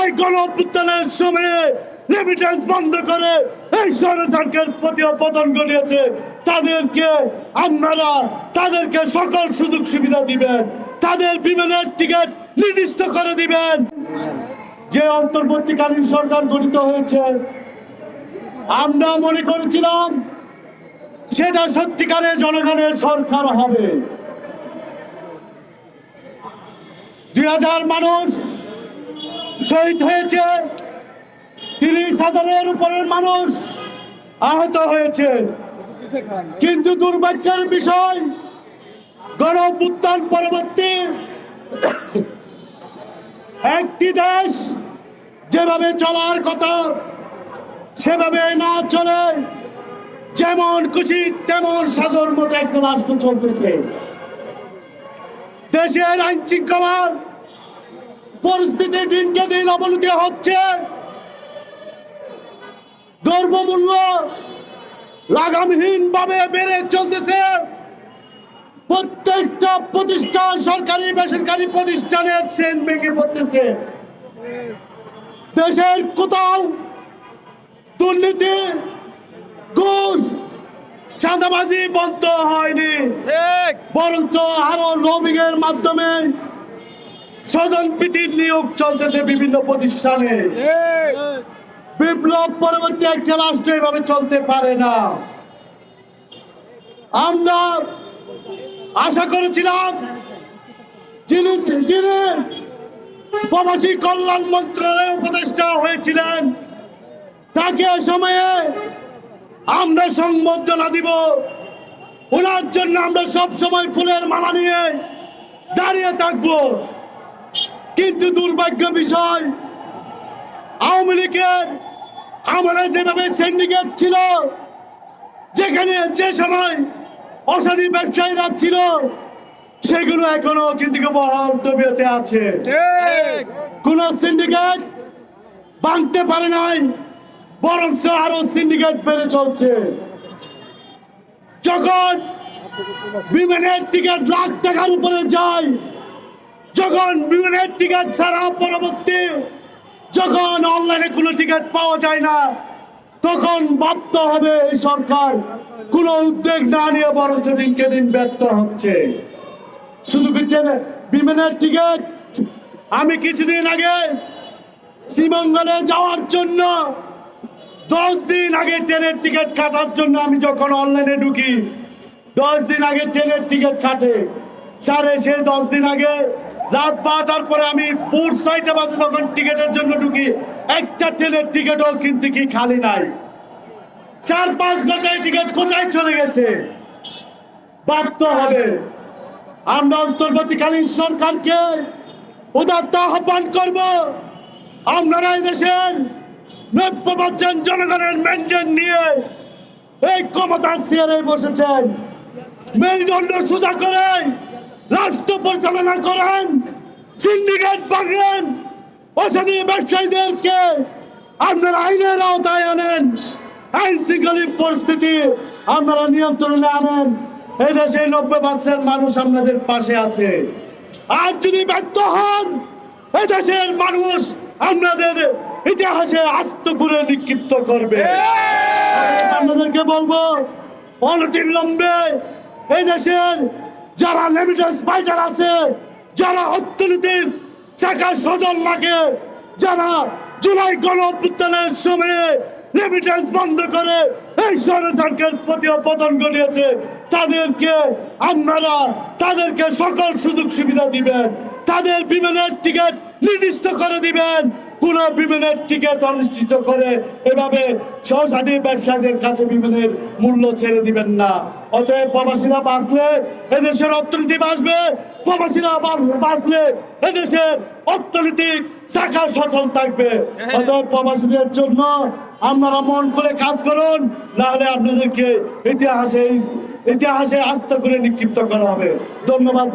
জুলাই গণ অভ্যুত্থানের সময়ে রেমিটেন্স বন্ধ করে এই সরকারকে প্রতি পতন ঘটিয়েছে। তাদেরকে আপনারা, তাদেরকে সকল সুযোগ সুবিধা দিবেন। তাদের বিমানের টিকিট নির্দিষ্ট করে দিবেন। যে অন্তর্বর্তীকালীন সরকার গঠিত হয়েছে, আমরা মনে করেছিলাম সেটা সত্যিকারের জনগণের সরকার হবে। দুই হাজার মানুষ শহীদ হয়েছে তিরিশ হাজারের উপরের মানুষ আহত হয়েছে। কিন্তু দুর্ভাগ্যের বিষয় গণ পরবর্তী একটি দেশ যেভাবে চলার কথা, সেভাবে না চলে, যেমন খুশি, তেমন সাজর মতো একটা রাষ্ট্র চলতেছে। দেশের আইন শৃঙ্খলার পরিস্থিতি দিনকে দিন অবনতি হচ্ছে। দ্রব্যমূল্য লাগামহীন ভাবে বেড়ে চলতেছে। প্রত্যেকটা প্রতিষ্ঠান সরকারি বেসরকারি প্রতিষ্ঠানের সেন ভেঙে পড়তেছে। দেশের কোথাও দুর্নীতি ঘুষ চাঁদাবাজি বন্ধ হয়নি। বরঞ্চ আরও লবিংয়ের মাধ্যমে স্বজন প্রীতির নিয়োগ চলতেছে বিভিন্ন প্রতিষ্ঠানে। বিপ্লব পরবর্তী একটা রাষ্ট্র এভাবে চলতে পারে না। আমরা আশা করেছিলাম যিনি যিনি প্রবাসী কল্যাণ মন্ত্রণালয় উপদেষ্টা হয়েছিলেন, তাকে সময়ে আমরা সংবর্ধনা দিব। ওনার জন্য আমরা সব সময় ফুলের মালা নিয়ে দাঁড়িয়ে থাকব। কিন্তু দুর্ভাগ্য বিষয় আওয়ামী লীগের আমরা যেভাবে সিন্ডিকেট ছিল যেখানে যে সময় অসাধী ব্যবসায়ীরা ছিল সেগুলো এখনও কিন্তু বহাল তবিয়তে আছে। কোন সিন্ডিকেট ভাঙতে পারে নাই বরঞ্চ আরও সিন্ডিকেট বেড়ে চলছে। যখন বিমানের টিকিট লাখ টাকার উপরে যায় যখন বিমানের টিকিট ছাড়া পরবর্তী, যখন অনলাইনে কোনো টিকিট পাওয়া যায় না, তখন ভাবতে হবে এই সরকার কোনো উদ্যোগ না নিয়ে বরঞ্চ দিনকে দিন ব্যর্থ হচ্ছে। শুধু বিমানের টিকিট। আমি কিছুদিন আগে শ্রীমঙ্গলে যাওয়ার জন্য, দশ দিন আগে ট্রেনের টিকিট কাটার জন্য আমি যখন অনলাইনে ঢুকি, দশ দিন আগে ট্রেনের টিকিট কাটে। স্যার, এসে দশ দিন আগে রাত বারোটার পরে আমি পুর সাইটে বাজে যখন টিকিটের জন্য ঢুকি, একটা ট্রেনের টিকিটও কিন্তু কি খালি নাই। চার পাঁচ ঘন্টায় টিকিট কোথায় চলে গেছে? ভাবতে হবে। আমরা অন্তর্বর্তীকালীন সরকারকে উদাত্ত আহ্বান করব, আপনারা এই দেশের নব্বই পার্সেন্ট জনগণের মেনটেন নিয়ে এই ক্ষমতার চেয়ারে বসেছেন। মেরুদণ্ড সোজা করে রাষ্ট্র পরিচালনা করেন সিন্ডিকেট ভাঙেন অসাধী ব্যবসায়ীদেরকে আপনারা আইনের আওতায় আনেন আইন শৃঙ্খলিক পরিস্থিতি আপনারা নিয়ন্ত্রণে আনেন এই দেশে নব্বই পার্সেন্ট মানুষ আপনাদের পাশে আছে। আর যদি ব্যর্থ হন এই দেশের মানুষ আপনাদের ইতিহাসে আস্ত করে নিক্ষিপ্ত করবে। আপনাদেরকে বলব অনতিবিলম্বে এই দেশের যারা লেমিটেন্স ফাইটার আছে, যারা অর্থনীতির চাকা সজল লাগে, যারা জুলাই গণ সময়ে রেমিটেন্স বন্ধ করে এই সরকারকে প্রতি পতন ঘটিয়েছে, তাদেরকে আপনারা, তাদেরকে সকল সুযোগ সুবিধা দিবেন, তাদের বিমানের টিকিট নির্দিষ্ট করে দিবেন কোন বিমানের টিকিট অনিশ্চিত করে এভাবে সহসাদী ব্যবসায়ীদের কাছে বিমানের মূল্য ছেড়ে দিবেন না। অতএব প্রবাসীরা বাঁচলে এদেশের অর্থনীতি বাঁচবে, প্রবাসীরা বাঁচলে এদেশের অর্থনীতি শাখা সচল থাকবে। অতএব প্রবাসীদের জন্য আপনারা মন করে কাজ করুন, নাহলে আপনাদেরকে ইতিহাসে ইতিহাসে আস্থা করে নিক্ষিপ্ত করা হবে। ধন্যবাদ।